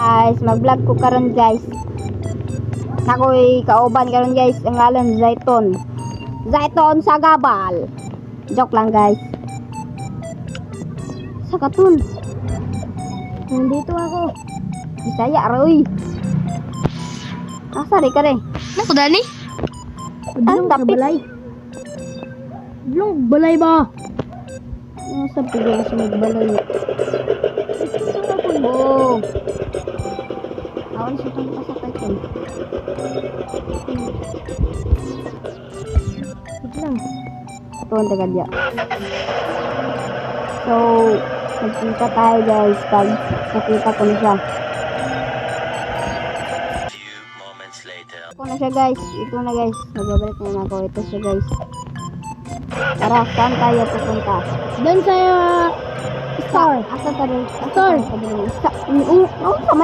Guys, mag-vlog ko karon guys. Nakoy kauban karon guys, ang ngalan Zaiton. Zaiton sa gabal. Joke lang guys. Sa katun. Nandito ako. Bisaya roy. Asa rin ka rin? Ako dani? Ang tapit. Blong balay ba? Ano sa sa magbalay? Oh. Awan siya itong pasakay ko. Wait lang. Ito ang taga diya. So, nagpunta tayo guys pag nakita ko na siya. Ito na siya guys. Ito na guys. Magbabalik na ako. Ito siya guys. Tara, saan tayo pupunta? Doon sa Star. Asa tayo? Star. Star. Oo, oh, sama